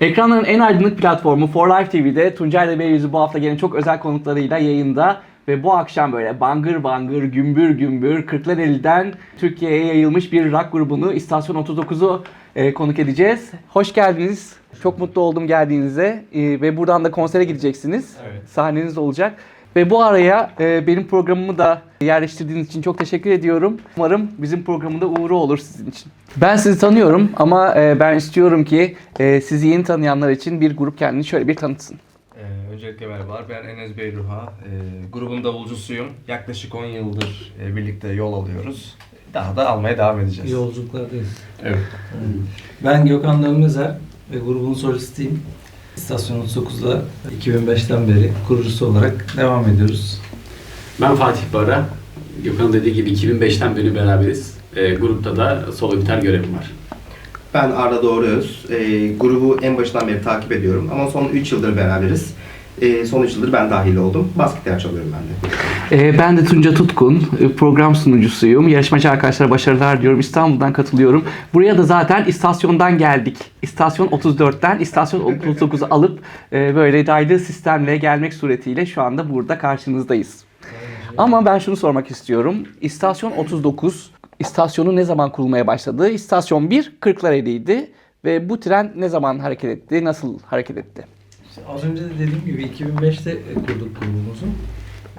Ekranların en aydınlık platformu For Life TV'de Tuncay ile Beyüzü bu hafta gene çok özel konuklarıyla yayında ve bu akşam böyle bangır bangır, gümbür gümbür, Kırklareli'den Türkiye'ye yayılmış bir rock grubunu İstasyon 39'u e, konuk edeceğiz. Hoş geldiniz. Çok mutlu oldum geldiğinize E, ve buradan da konsere gideceksiniz. Evet. Sahneniz olacak. Ve bu araya e, benim programımı da yerleştirdiğiniz için çok teşekkür ediyorum. Umarım bizim programında uğru olur sizin için. Ben sizi tanıyorum ama e, ben istiyorum ki e, sizi yeni tanıyanlar için bir grup kendini şöyle bir tanıtsın. Ee, öncelikle merhabalar. Ben Enes Beyruha. Ee, grubun davulcusuyum. Yaklaşık 10 yıldır e, birlikte yol alıyoruz. Daha da almaya devam edeceğiz. Yolculuklardayız. Evet. Ben Gökhan Dönmezer ve grubun solistiyim. İstasyon 39'da 2005'ten beri kurucusu olarak devam ediyoruz. Ben Fatih Bara. Gökhan dediği gibi 2005'ten beri beraberiz. E, grupta da solo gitar görevim var. Ben Arda Doğruöz. E, grubu en başından beri takip ediyorum ama son 3 yıldır beraberiz. E, son 3 yıldır ben dahil oldum. Bas gitar çalıyorum ben de. E, ben de Tunca Tutkun, e, program sunucusuyum. Yarışmacı arkadaşlara başarılar diyorum. İstanbul'dan katılıyorum. Buraya da zaten istasyondan geldik. İstasyon 34'ten istasyon 39'u alıp e, böyle daylı sistemle gelmek suretiyle şu anda burada karşınızdayız. Ama ben şunu sormak istiyorum. İstasyon 39 istasyonu ne zaman kurulmaya başladı? İstasyon 1 Kırklareli'ydi ve bu tren ne zaman hareket etti? Nasıl hareket etti? İşte az önce de dediğim gibi 2005'te kurduk grubumuzu.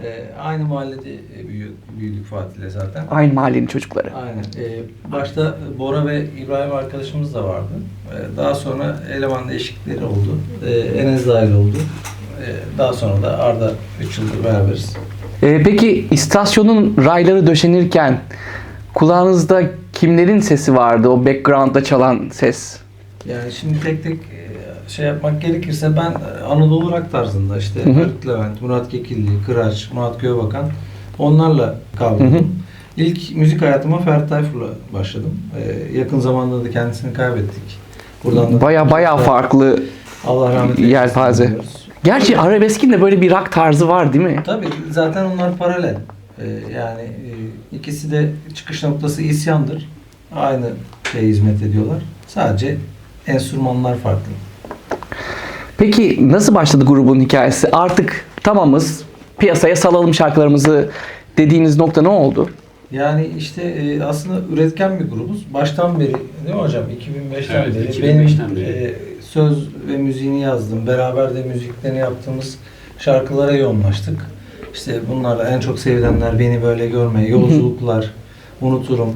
Ee, aynı mahallede e, büyü- büyüdük Fatih'le zaten. Aynı mahallenin çocukları. Aynen. Ee, başta Bora ve İbrahim arkadaşımız da vardı. Ee, daha sonra eleman değişiklikleri oldu. Ee, Enes dahil oldu. Ee, daha sonra da Arda 3 yıldır beraberiz. Ee, peki istasyonun rayları döşenirken kulağınızda kimlerin sesi vardı? O background'da çalan ses. Yani şimdi tek tek e, şey yapmak gerekirse ben e, Anadolu rock tarzında işte Hı hı. Halit Levent, Murat Kekilli, Kıraç, Murat Göbakan onlarla kavradım. Hı hı. İlk müzik hayatıma Ferdi Tayfur'la başladım. Ee, yakın zamanda da kendisini kaybettik. Buradan da Baya baya farklı. Allah rahmet eylesin. Yelpaze. diyoruz. Gerçi arabeskin de böyle bir rock tarzı var değil mi? Tabii zaten onlar paralel. Ee, yani e, ikisi de çıkış noktası isyandır. Aynı şeye hizmet ediyorlar. Sadece enstrümanlar farklı. Peki nasıl başladı grubun hikayesi? Artık tamamız piyasaya salalım şarkılarımızı dediğiniz nokta ne oldu? Yani işte e, aslında üretken bir grubuz. Baştan beri değil mi hocam? 2005'ten Evet, beri 2005'ten benim beri. e, söz ve müziğini yazdım. Beraber de müziklerini yaptığımız şarkılara yoğunlaştık. İşte bunlarla en çok sevilenler Beni Böyle Görme, Yolculuklar, Unuturum.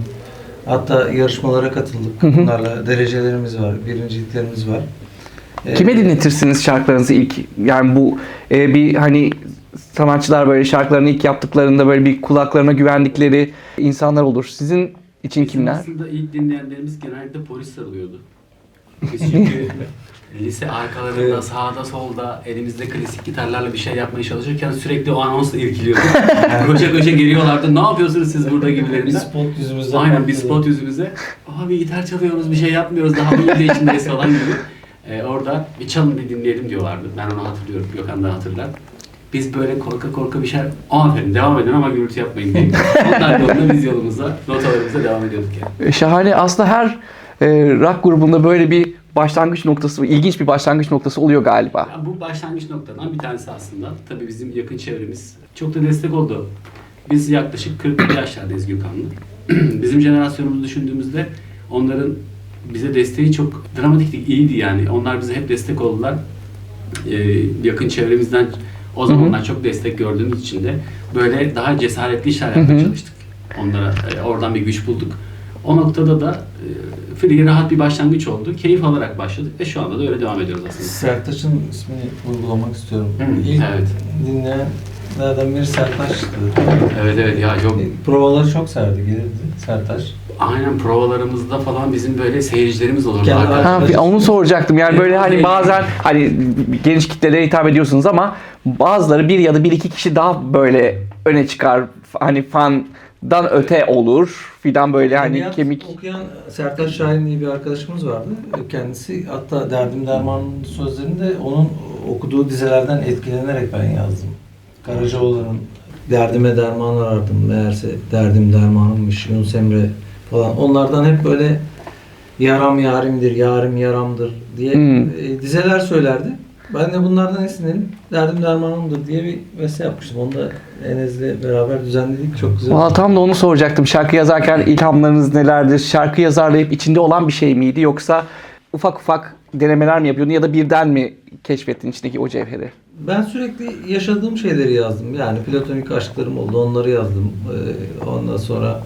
Hatta yarışmalara katıldık. Bunlarla derecelerimiz var, birinciliklerimiz var. Kime dinletirsiniz şarkılarınızı ilk? Yani bu e, bir hani sanatçılar böyle şarkılarını ilk yaptıklarında böyle bir kulaklarına güvendikleri insanlar olur. Sizin için Bizim kimler? Aslında ilk dinleyenlerimiz genellikle polis sarılıyordu. Biz çünkü lise arkalarında, sağda solda elimizde klasik gitarlarla bir şey yapmaya çalışırken sürekli o anonsla irkiliyorduk. koşa koşa geliyorlardı. Ne yapıyorsunuz siz burada bir gibilerinden. spot yüzümüzden Aynen bir spot yüzümüze. Abi gitar çalıyoruz bir şey yapmıyoruz daha bu de içindeyiz falan gibi. Ee, orada bir çalın bir dinleyelim diyorlardı. Ben onu hatırlıyorum. Gökhan da hatırlar. Biz böyle korka korka bir şey... Aferin devam edin ama gürültü yapmayın diye. Onlar yolunda biz yolumuza, notalarımıza devam ediyorduk yani. E, Şahane. Aslında her e, rock grubunda böyle bir başlangıç noktası, ilginç bir başlangıç noktası oluyor galiba. Ya bu başlangıç noktadan bir tanesi aslında. Tabii bizim yakın çevremiz çok da destek oldu. Biz yaklaşık 40 yaşlardayız Gökhan'la. bizim jenerasyonumuzu düşündüğümüzde onların bize desteği çok dramatikti, iyiydi yani. Onlar bize hep destek oldular. Ee, yakın çevremizden o zamanlar çok destek gördüğümüz için de böyle daha cesaretli işler yapmaya çalıştık. Onlara e, oradan bir güç bulduk. O noktada da e, free rahat bir başlangıç oldu. Keyif alarak başladık ve şu anda da öyle devam ediyoruz aslında. Sertaç'ın ismini uygulamak istiyorum. Hı, İlk evet. Dinleyenlerden biri Sertaç'tı. Evet evet ya çok E, Provaları çok serdi, gelirdi Sertaç. aynen provalarımızda falan bizim böyle seyircilerimiz olurdu. Kendi arkadaşlar. Ha, bir- onu soracaktım. Yani böyle hani bazen hani geniş kitlelere hitap ediyorsunuz ama bazıları bir ya da bir iki kişi daha böyle öne çıkar. Hani fandan öte olur filan böyle hani Edebiyat kemik. okuyan Sertaç Şahin diye bir arkadaşımız vardı. Kendisi hatta Derdim Derman'ın sözlerini de onun okuduğu dizelerden etkilenerek ben yazdım. Karacaoğlan'ın Derdime derman arardım meğerse derdim dermanımmış Yunus Emre falan. Onlardan hep böyle yaram yarimdir, yarim yaramdır diye Hmm. e, dizeler söylerdi. Ben de bunlardan esinlenip derdim dermanımdır diye bir beste yapmıştım. Onu da Enes'le beraber düzenledik. Çok güzel. Valla tam da onu soracaktım. Şarkı yazarken ilhamlarınız nelerdir? Şarkı yazarlayıp içinde olan bir şey miydi? Yoksa ufak ufak denemeler mi yapıyordun ya da birden mi keşfettin içindeki o cevheri? Ben sürekli yaşadığım şeyleri yazdım. Yani platonik aşklarım oldu. Onları yazdım. Ee, ondan sonra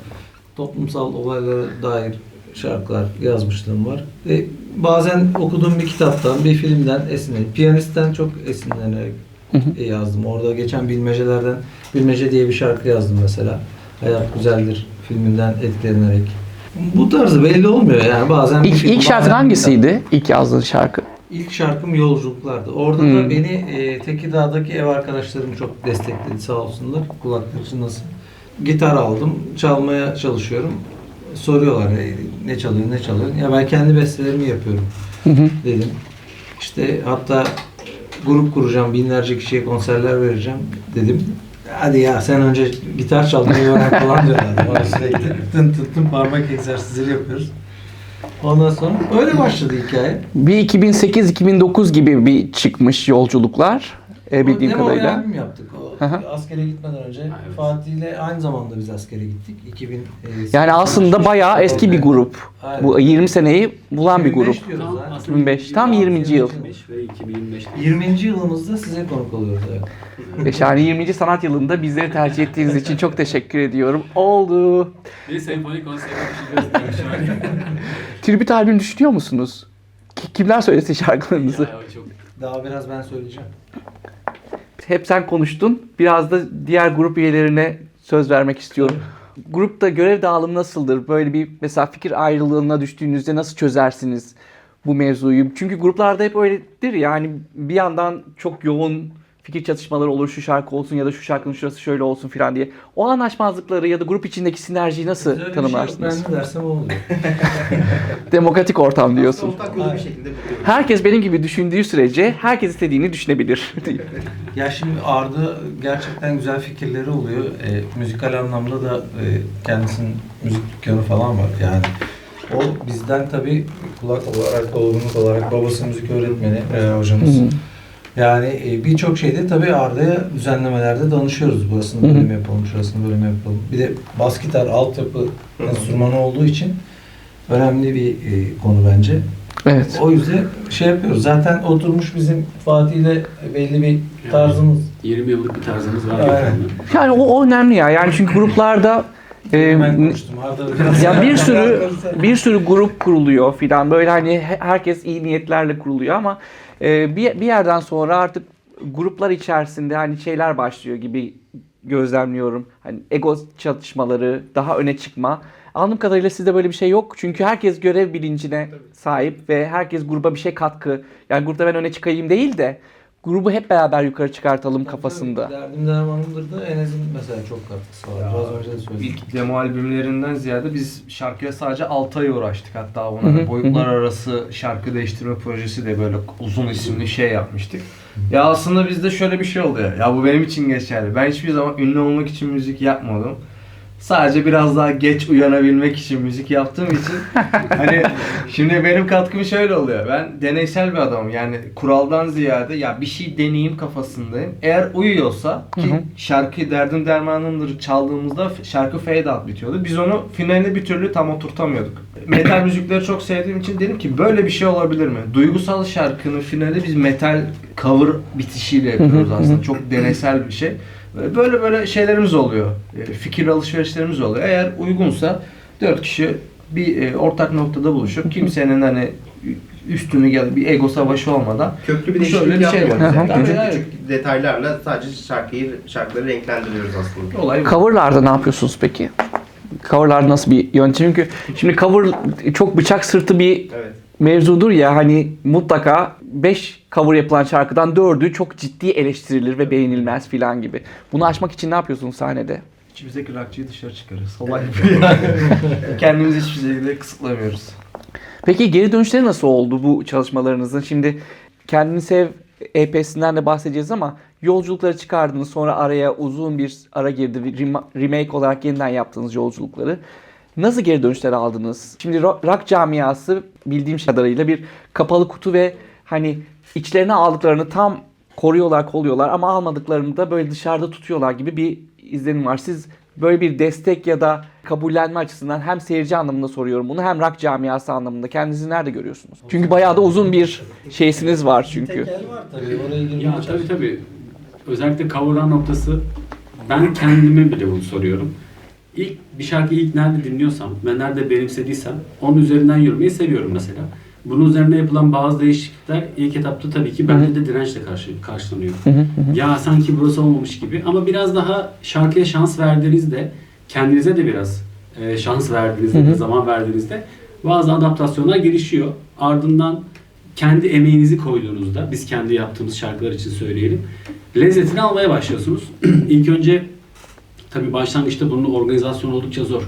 toplumsal olaylara dair şarkılar yazmışlığım var. E, bazen okuduğum bir kitaptan, bir filmden esinlenip, piyanistten çok esinlenerek e, yazdım. Orada geçen bilmecelerden, bilmece diye bir şarkı yazdım mesela. Hayat Güzeldir filminden etkilenerek. Bu tarzı belli olmuyor yani bazen İlk, film, ilk şarkın hangisiydi? İlk yazdığın şarkı. İlk şarkım Yolculuklardı. Orada Hmm. da beni e, Tekirdağ'daki ev arkadaşlarım çok destekledi sağ olsunlar. Kulakları çınlasın. Gitar aldım. Çalmaya çalışıyorum. Soruyorlar e, ne çalıyor ne çalıyor. Ya ben kendi bestelerimi yapıyorum Hı hı. dedim. İşte hatta grup kuracağım. Binlerce kişiye konserler vereceğim dedim. Hadi ya sen önce gitar çalmayı öğren falan diyorlardı bana sürekli. Tın tın tın parmak egzersizleri yapıyoruz. Ondan sonra öyle başladı hikaye. Bir 2008-2009 gibi bir çıkmış yolculuklar. E, bildiğim demo kadarıyla. albüm yaptık. O. askere gitmeden önce Evet. Fatih ile aynı zamanda biz askere gittik. 2000 e, Yani aslında bayağı eski bir grup. Aynen. Bu 20 seneyi bulan bir 2005 grup. Tam ha. aslında 2005, tam 20. yıl. 2025 ve 2025. 20. yılımızda size konuk oluyoruz. Evet. Yani 20. sanat yılında bizleri tercih ettiğiniz için çok teşekkür ediyorum. Oldu. Bir senfoni konseri düşünüyoruz. Tribüt albüm düşünüyor musunuz? Ki- Kimler söylesin şarkılarınızı? Ya, çok Daha biraz ben söyleyeceğim. Hep sen konuştun. Biraz da diğer grup üyelerine söz vermek istiyorum. Grupta görev dağılımı nasıldır? Böyle bir mesela fikir ayrılığına düştüğünüzde nasıl çözersiniz bu mevzuyu? Çünkü gruplarda hep öyledir yani bir yandan çok yoğun fikir çatışmaları olur şu şarkı olsun ya da şu şarkının şurası şöyle olsun filan diye. O anlaşmazlıkları ya da grup içindeki sinerjiyi nasıl Öyle bir şey yok. tanımlarsınız? Ben ne dersem o oluyor. Demokratik ortam diyorsun. Ortak yolu bir şekilde buluyoruz. Herkes benim gibi düşündüğü sürece herkes istediğini düşünebilir. Ya şimdi Arda gerçekten güzel fikirleri oluyor. E, müzikal anlamda da e, kendisinin müzik dükkanı falan var. Yani o bizden tabii kulak olarak, dolgunluk olarak babası müzik öğretmeni e, hocamız. Hı hı. Yani e, birçok şeyde tabii Arda'ya düzenlemelerde danışıyoruz. Burasını Hı hı. böyle mi yapalım, şurasını böyle mi yapalım. Bir de bas gitar altyapı enstrümanı olduğu için önemli bir e, konu bence. evet. O yüzden şey yapıyoruz. Zaten oturmuş bizim Fatih ile belli bir tarzımız. 20 yıllık bir tarzımız var. Aynen. Yani o, o önemli ya. Yani çünkü gruplarda e, ben konuştum. Arda biraz ya bir sürü bir sürü grup kuruluyor filan. Böyle hani he- herkes iyi niyetlerle kuruluyor ama e, bir bir yerden sonra artık gruplar içerisinde hani şeyler başlıyor gibi gözlemliyorum. Hani ego çatışmaları, daha öne çıkma. Anladığım kadarıyla sizde böyle bir şey yok. Çünkü herkes görev bilincine sahip ve herkes gruba bir şey katkı. Yani grupta ben öne çıkayım değil de grubu hep beraber yukarı çıkartalım kafasında. Derdim dermanımdır da Enes'in mesela çok katkısı var. Ya, Biraz önce de söyledim. İlk demo albümlerinden ziyade biz şarkıya sadece 6 ay uğraştık. Hatta Hı ona hı, boyutlar arası şarkı değiştirme projesi de böyle uzun isimli şey yapmıştık. Ya aslında bizde şöyle bir şey oluyor. Ya bu benim için geçerli. Ben hiçbir zaman ünlü olmak için müzik yapmadım. Sadece biraz daha geç uyanabilmek için müzik yaptığım için hani şimdi benim katkım şöyle oluyor. Ben deneysel bir adamım. Yani kuraldan ziyade ya bir şey deneyeyim kafasındayım. Eğer uyuyorsa ki Hı hı. şarkı Derdim Dermanımdır çaldığımızda şarkı fade out bitiyordu. Biz onu finalinde bir türlü tam oturtamıyorduk. Metal müzikleri çok sevdiğim için dedim ki böyle bir şey olabilir mi? Duygusal şarkının finali biz metal cover bitişiyle yapıyoruz aslında. Çok deneysel bir şey. Böyle böyle şeylerimiz oluyor. E, Fikir alışverişlerimiz oluyor. Eğer uygunsa dört kişi bir e, ortak noktada buluşup kimsenin hani üstünü da bir ego savaşı olmadan Köklü bir şöyle değişiklik bir şey var. Yani. Küçük evet. küçük detaylarla sadece şarkıyı, şarkıları renklendiriyoruz aslında. olay bu. Coverlarda ne yapıyorsunuz peki? Coverlar nasıl bir yöntem? Çünkü şimdi cover çok bıçak sırtı bir Evet. mevzudur ya hani mutlaka 5 cover yapılan şarkıdan 4'ü çok ciddi eleştirilir ve beğenilmez filan gibi. Bunu aşmak için ne yapıyorsunuz sahnede? İçimizdeki rockçıyı dışarı çıkarırız. Olay bu yani. Kendimizi hiçbir şekilde kısıtlamıyoruz. Peki geri dönüşleri nasıl oldu bu çalışmalarınızın? Şimdi Kendini Sev EP'sinden de bahsedeceğiz ama yolculukları çıkardınız sonra araya uzun bir ara girdi. Remake olarak yeniden yaptığınız yolculukları. Nasıl geri dönüşler aldınız? Şimdi ro- rock camiası bildiğim kadarıyla bir kapalı kutu ve hani içlerine aldıklarını tam koruyorlar, kolluyorlar ama almadıklarını da böyle dışarıda tutuyorlar gibi bir izlenim var. Siz böyle bir destek ya da kabullenme açısından hem seyirci anlamında soruyorum bunu hem rock camiası anlamında kendinizi nerede görüyorsunuz? Çünkü bayağı da uzun bir şeysiniz var çünkü. Tekel var tabii. Oraya girmeye Ya tabii tabii. Özellikle kavram noktası ben kendime bile bunu soruyorum. İlk bir şarkıyı ilk nerede dinliyorsam ve nerede benimsediysem onun üzerinden yürümeyi seviyorum mesela. Bunun üzerine yapılan bazı değişiklikler ilk etapta tabii ki bende de dirençle karşı, karşılanıyor. ya sanki burası olmamış gibi ama biraz daha şarkıya şans verdiğinizde kendinize de biraz e, şans verdiğinizde, de, zaman verdiğinizde bazı adaptasyonlar gelişiyor. Ardından kendi emeğinizi koyduğunuzda, biz kendi yaptığımız şarkılar için söyleyelim, lezzetini almaya başlıyorsunuz. İlk önce tabii başlangıçta bunun organizasyonu oldukça zor.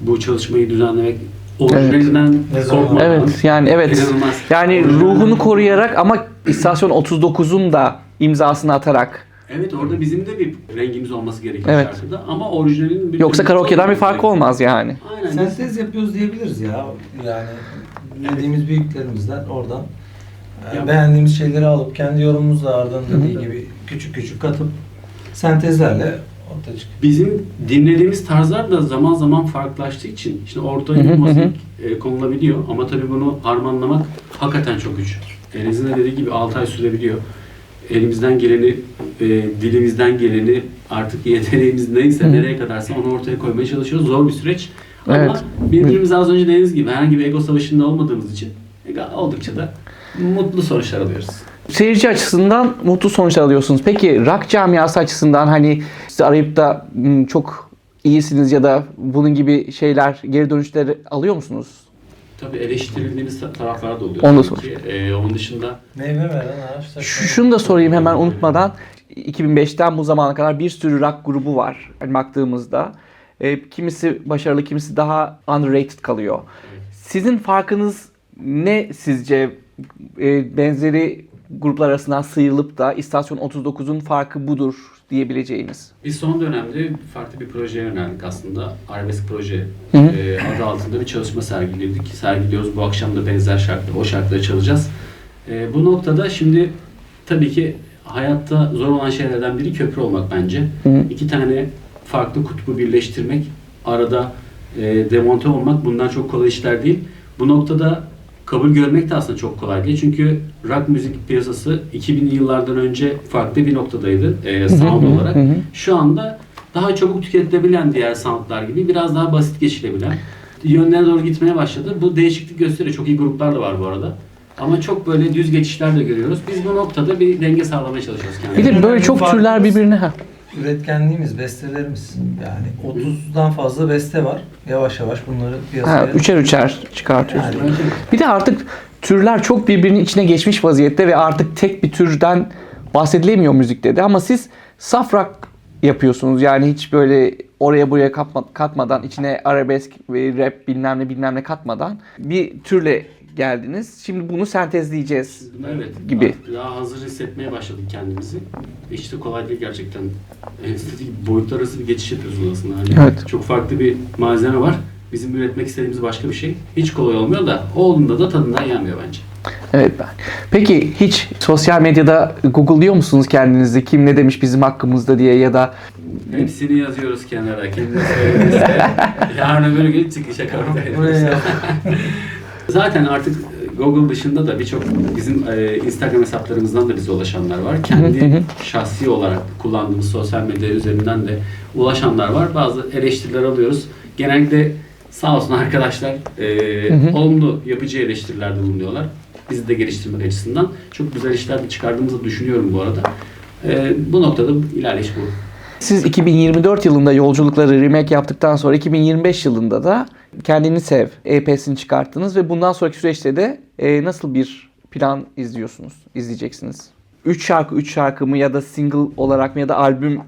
Bu çalışmayı düzenlemek, orijinalinden zor. korkmadan, Evet yani evet. inanılmaz. Yani ruhunu koruyarak ama istasyon 39'un da imzasını atarak. Evet orada bizim de bir rengimiz olması gerekiyor Evet. şarkıda ama orijinalin bir Yoksa karaoke'den bir farkı olmaz yani. Aynen. Sentez yapıyoruz diyebiliriz ya. Yani dinlediğimiz büyüklerimizden oradan e, Ya- beğendiğimiz şeyleri alıp kendi yorumumuzla Arda'nın dediği gibi küçük küçük katıp sentezlerle ortaya çıkıyor. Bizim dinlediğimiz tarzlar da zaman zaman farklılaştığı için işte ortaya müzik e, konulabiliyor ama tabii bunu harmanlamak hakikaten çok güç. Elinizin de dediği gibi 6 ay sürebiliyor. Elimizden geleni, e, dilimizden geleni artık yeteneğimiz neyse Hı nereye kadarsa onu ortaya koymaya çalışıyoruz. Zor bir süreç. Ama Evet. birbirimize az önce dediğiniz gibi herhangi bir ego savaşında olmadığımız için e, oldukça da mutlu sonuçlar alıyoruz. Seyirci açısından mutlu sonuçlar alıyorsunuz. Peki rock camiası açısından hani sizi arayıp da "Hmm, çok iyisiniz ya da bunun gibi şeyler, geri dönüşleri alıyor musunuz? Tabii eleştirildiğimiz ta- taraflar da oluyor. Onu da tabii ki. E, onun dışında Meyve veren ağaçlar. Şu- Şunu da sorayım hemen unutmadan. 2005'ten bu zamana kadar bir sürü rock grubu var hani baktığımızda. E, kimisi başarılı, kimisi daha underrated kalıyor. Sizin farkınız ne sizce e, benzeri gruplar arasından sıyrılıp da istasyon 39'un farkı budur diyebileceğiniz? Biz son dönemde farklı bir projeye yöneldik aslında. Arabesk proje Hı hı. e, adı altında bir çalışma sergiledik. Sergiliyoruz. Bu akşam da benzer şarkıda o şarkıları çalacağız. E, bu noktada şimdi tabii ki hayatta zor olan şeylerden biri köprü olmak bence. Hı hı. İki tane farklı kutbu birleştirmek, arada e, demonte olmak bundan çok kolay işler değil. Bu noktada kabul görmek de aslında çok kolay değil. Çünkü rock müzik piyasası 2000'li yıllardan önce farklı bir noktadaydı e, sound olarak. Şu anda daha çabuk tüketilebilen diğer soundlar gibi biraz daha basit geçilebilen yönlere doğru gitmeye başladı. Bu değişiklik gösteriyor. Çok iyi gruplar da var bu arada. Ama çok böyle düz geçişler de görüyoruz. Biz bu noktada bir denge sağlamaya çalışıyoruz Bir kendimize. de böyle çok türler birbirine... Ha. Üretkenliğimiz, bestelerimiz. Yani 30'dan fazla beste var. Yavaş yavaş bunları Ha, piyasaya... üçer üçer çıkartıyorsunuz. Yani Bir de artık türler çok birbirinin içine geçmiş vaziyette ve artık tek bir türden bahsedilemiyor müzikte de ama siz saf rock yapıyorsunuz. Yani hiç böyle oraya buraya katma- katmadan içine arabesk ve rap bilmem ne bilmem ne katmadan bir türle geldiniz. Şimdi bunu sentezleyeceğiz. Evet. gibi. Daha hazır hissetmeye başladık kendimizi. Hiç de kolay değil gerçekten. Estetik boyutlar arası bir geçiş yapıyoruz aslında. Hani Evet. Çok farklı bir malzeme var. Bizim üretmek istediğimiz başka bir şey. Hiç kolay olmuyor da olduğunda da tadından yenmiyor bence. Evet ben. Peki hiç sosyal medyada Google'lıyor musunuz kendinizi? Kim ne demiş bizim hakkımızda diye ya da Hepsini yazıyoruz kenara. Söyleriz. Yarın öbür gün çıkışa kalkıyor. Zaten artık Google dışında da birçok bizim e, Instagram hesaplarımızdan da bize ulaşanlar var. Kendi şahsi olarak kullandığımız sosyal medya üzerinden de ulaşanlar var. Bazı eleştiriler alıyoruz. Genellikle sağ olsun arkadaşlar e, olumlu yapıcı eleştirilerde bulunuyorlar. Bizi de geliştirmek açısından. Çok güzel işler çıkardığımızı düşünüyorum bu arada. E, bu noktada ilerleyiş bu. Siz 2024 yılında yolculukları remake yaptıktan sonra 2025 yılında da Kendini Sev EP'sini çıkarttınız ve bundan sonraki süreçte de e, nasıl bir plan izliyorsunuz, izleyeceksiniz? 3 şarkı 3 şarkı mı ya da single olarak mı ya da albüm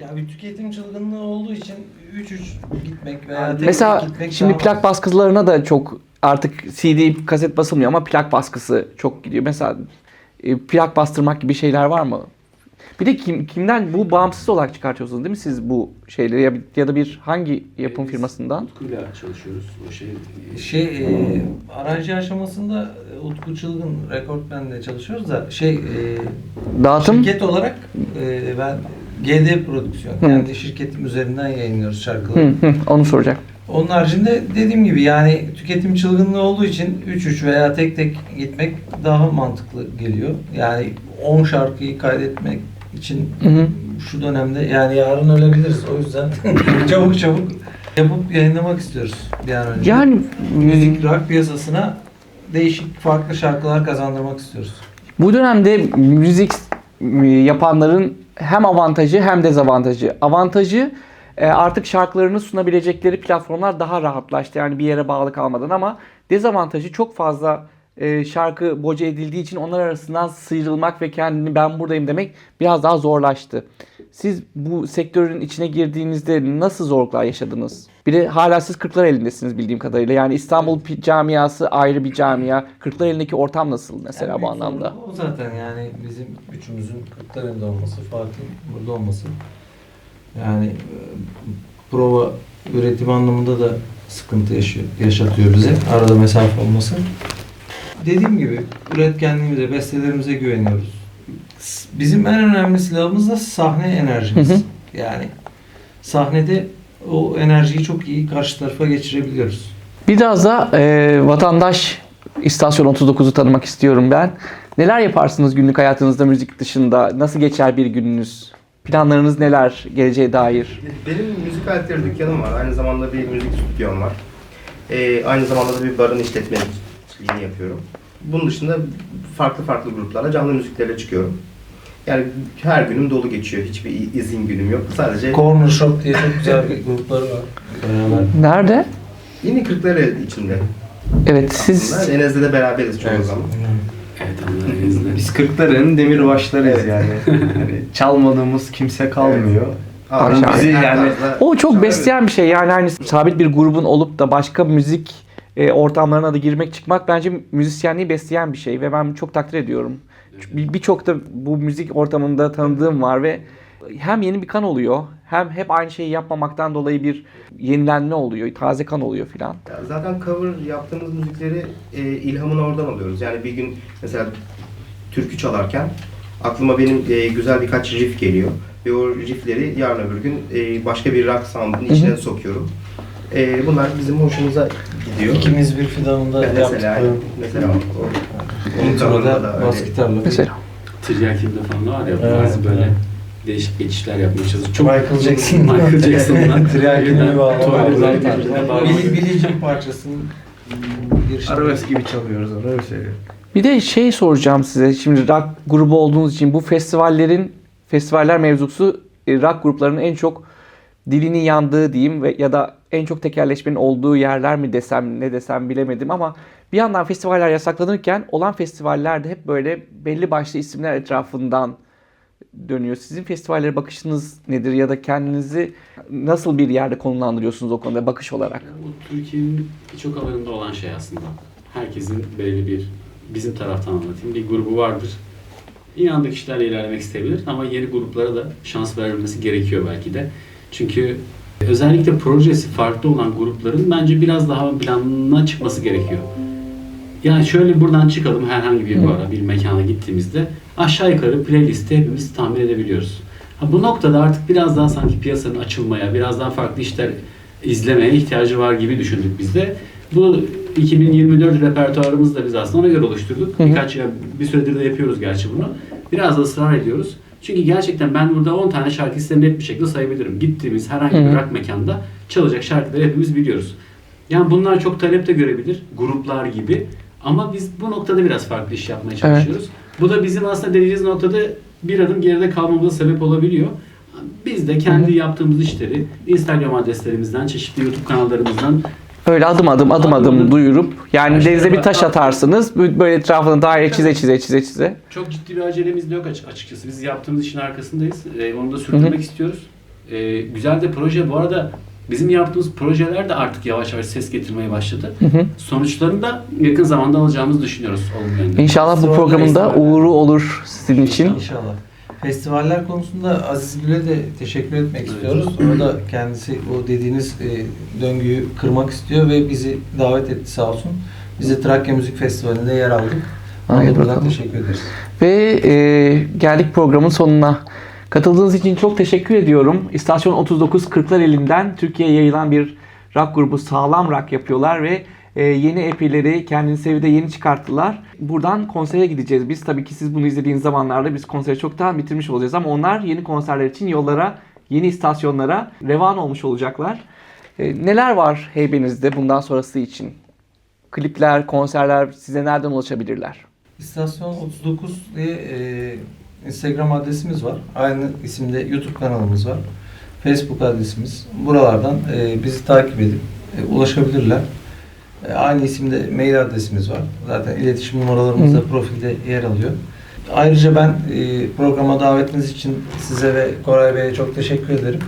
Ya bir tüketim çılgınlığı olduğu için 3-3 gitmek veya tek Mesela tek gitmek şimdi plak baskılarına da çok artık CD, kaset basılmıyor ama plak baskısı çok gidiyor. Mesela e, plak bastırmak gibi şeyler var mı? Bir de kim, kimden bu bağımsız olarak çıkartıyorsunuz değil mi siz bu şeyleri ya, ya da bir hangi yapım Biz firmasından? Utku'yla çalışıyoruz. O şey Şey, e, aracı aşamasında e, Utku Çılgın Rekortmen'le çalışıyoruz da şey, e, Dağıtım şirket olarak e, ben GD Prodüksiyon, Hı. kendi şirketim üzerinden yayınlıyoruz Hı, şarkıları. hı, onu soracak. Onun haricinde dediğim gibi yani tüketim çılgınlığı olduğu için 3-3 veya tek tek gitmek daha mantıklı geliyor. Yani 10 şarkıyı kaydetmek için Hı hı. şu dönemde yani yarın ölebiliriz. O yüzden çabuk çabuk yapıp yayınlamak istiyoruz bir an önce. Yani müzik rock piyasasına değişik farklı şarkılar kazandırmak istiyoruz. Bu dönemde müzik e, yapanların hem avantajı hem dezavantajı. Avantajı e, artık şarkılarını sunabilecekleri platformlar daha rahatlaştı. Yani bir yere bağlı kalmadan ama dezavantajı çok fazla e, şarkı boca edildiği için onlar arasından sıyrılmak ve kendini ben buradayım demek biraz daha zorlaştı. Siz bu sektörün içine girdiğinizde nasıl zorluklar yaşadınız? Bir de hala siz Kırklar elindesiniz bildiğim kadarıyla. Yani İstanbul camiası ayrı bir camia. Kırklar elindeki ortam nasıl mesela Yani bu anlamda? O zaten yani bizim üçümüzün Kırklareli'nde olması, Fatih'in burada olması. Yani e, prova üretim anlamında da sıkıntı yaşıyor, yaşatıyor bize. Arada mesafe olması. Dediğim gibi üretkenliğimize, bestelerimize güveniyoruz. Bizim en önemli silahımız da sahne enerjimiz. Hı hı. Yani sahnede o enerjiyi çok iyi karşı tarafa geçirebiliyoruz. Biraz da e, vatandaş istasyon 39'u tanımak istiyorum ben. Neler yaparsınız günlük hayatınızda müzik dışında? Nasıl geçer bir gününüz? Planlarınız neler geleceğe dair? Benim müzik aletleri dükkanım var. Aynı zamanda bir müzik stüdyom var. Ee, aynı zamanda da bir barın işletmeciliğini yapıyorum. Bunun dışında farklı farklı gruplarla canlı müziklerle çıkıyorum. Yani her günüm dolu geçiyor. Hiçbir izin günüm yok. Sadece Corner Shop diye çok güzel bir grupları var. Beraber. Nerede? yine Kırklareli içinde. Evet siz Aslında Enez'de de beraberiz çoğu Evet. zaman. evet izniyle. Biz Kırklareli'nin demirbaşlarıyız Evet. yani. hani çalmadığımız kimse kalmıyor. Aşağı. bizi Yani- yani o çok besleyen bir şey. Yani hani sabit bir grubun olup da başka müzik e, ortamlarına da girmek çıkmak bence müzisyenliği besleyen bir şey ve ben çok takdir ediyorum. Birçok da bu müzik ortamında tanıdığım var ve hem yeni bir kan oluyor hem hep aynı şeyi yapmamaktan dolayı bir yenilenme oluyor, taze kan oluyor filan. Zaten cover yaptığımız müzikleri e, ilhamını oradan alıyoruz. Yani bir gün mesela türkü çalarken aklıma benim e, güzel birkaç riff geliyor. Ve o riffleri yarın öbür gün e, başka bir rock sound'un içine sokuyorum. E, bunlar bizim hoşumuza gidiyor. İkimiz bir fidanında Mesela, yaptık. mesela o, onun cover'ında da Introda öyle. bas gitarla. Mesela. Tiryakim'de falan da var ya Evet, bazı böyle evet. değişik geçişler yapmaya çalışıyor. Çok Michael Jackson. Michael Jackson'dan Tiryakini bağlama. Tuvalet Zaten. Billy, Billie Jean parçasının bir Arabesk gibi çalıyoruz onu öyle söylüyorum. Bir de şey soracağım size. Şimdi rock grubu olduğunuz için bu festivallerin festivaller mevzusu e, rock gruplarının en çok dilinin yandığı diyeyim ve ya da en çok tekerleşmenin olduğu yerler mi desem ne desem bilemedim ama bir yandan festivaller yasaklanırken olan festivallerde hep böyle belli başlı isimler etrafından dönüyor. Sizin festivallere bakışınız nedir ya da kendinizi nasıl bir yerde konumlandırıyorsunuz o konuda bakış olarak? Bu Türkiye'nin birçok alanında olan şey aslında. Herkesin belli bir, bizim taraftan anlatayım, bir grubu vardır. İnandığı kişilerle ilerlemek isteyebilir ama yeni gruplara da şans verilmesi gerekiyor belki de. Çünkü özellikle projesi farklı olan grupların bence biraz daha ön planına çıkması gerekiyor. Yani şöyle buradan çıkalım herhangi bir bara, bir mekana gittiğimizde aşağı yukarı playlisti hepimiz tahmin edebiliyoruz. Ha, bu noktada artık biraz daha sanki piyasanın açılmaya, biraz daha farklı işler izlemeye ihtiyacı var gibi düşündük biz de. Bu 2024 repertuarımızı da biz aslında ona göre oluşturduk. Birkaç bir süredir de yapıyoruz gerçi bunu. Biraz da ısrar ediyoruz. Çünkü gerçekten ben burada 10 tane şarkı size net bir şekilde sayabilirim. Gittiğimiz herhangi Hı bir hı. rock mekanda çalacak şarkıları hepimiz biliyoruz. Yani bunlar çok talep de görebilir. Gruplar gibi. Ama biz bu noktada biraz farklı iş yapmaya çalışıyoruz. Bu da bizim aslında dediğiniz noktada bir adım geride kalmamıza sebep olabiliyor. Biz de kendi yaptığımız işleri Instagram adreslerimizden, çeşitli YouTube kanallarımızdan Öyle adım adım adım Adım adım duyurup yani denize bir taş atarsınız böyle etrafını daire çize çize çize çize. Çok ciddi bir acelemiz de yok açık- açıkçası. Biz yaptığımız işin arkasındayız. Ee, onu da sürdürmek Hı hı. istiyoruz. Ee, güzel de proje. Bu arada bizim yaptığımız projeler de artık yavaş yavaş ses getirmeye başladı. Hı hı. Sonuçlarını da yakın zamanda alacağımızı düşünüyoruz. İnşallah bu Sonra programın da festivaller. uğuru olur sizin için. İnşallah. Festivaller konusunda Aziz Gül'e de teşekkür etmek istiyoruz. O da kendisi o dediğiniz e, döngüyü kırmak istiyor ve bizi davet etti sağ olsun. Biz de Trakya Müzik Festivali'nde yer aldık. Da buradan bakalım. teşekkür ederiz. Ve e, geldik programın sonuna. Katıldığınız için çok teşekkür ediyorum. İstasyon 39 Kırklar elinden Türkiye'ye yayılan bir rock grubu sağlam rock yapıyorlar ve e, yeni EP'leri kendini sevide yeni çıkarttılar. Buradan konsere gideceğiz. Biz tabii ki siz bunu izlediğiniz zamanlarda biz konseri çoktan bitirmiş olacağız ama onlar yeni konserler için yollara, yeni istasyonlara revan olmuş olacaklar. E, neler var heybenizde bundan sonrası için? Klipler, konserler size nereden ulaşabilirler? İstasyon 39 diye e, Instagram adresimiz var. Aynı isimde YouTube kanalımız var. Facebook adresimiz. Buralardan e, bizi takip edip e, ulaşabilirler. E, aynı isimde mail adresimiz var. Zaten iletişim numaralarımız da profilde yer alıyor. Ayrıca ben e, programa davetiniz için size ve Koray Bey'e çok teşekkür ederim.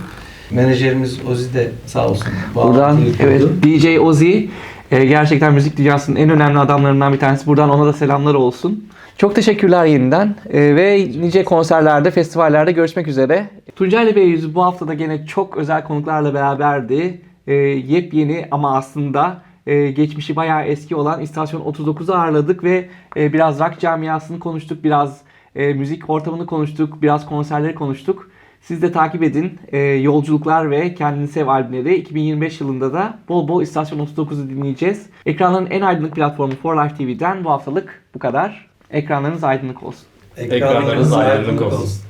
Menajerimiz Ozi de sağ olsun. Buradan evet. DJ Ozzy e, gerçekten müzik dünyasının en önemli adamlarından bir tanesi. Buradan ona da selamlar olsun. Çok teşekkürler yeniden ve nice konserlerde, festivallerde görüşmek üzere. Tuncaylı Beyüz bu hafta da gene çok özel konuklarla beraberdi. Yepyeni ama aslında e, geçmişi bayağı eski olan İstasyon 39'u ağırladık ve e, biraz rock camiasını konuştuk, biraz e, müzik ortamını konuştuk, biraz konserleri konuştuk. Siz de takip edin. E, Yolculuklar ve Kendini Sev albümleri 2025 yılında da bol bol İstasyon 39'u dinleyeceğiz. Ekranların en aydınlık platformu For Life TV'den bu haftalık bu kadar. Ekranlarınız aydınlık olsun. Ekranlarınız aydınlık olsun.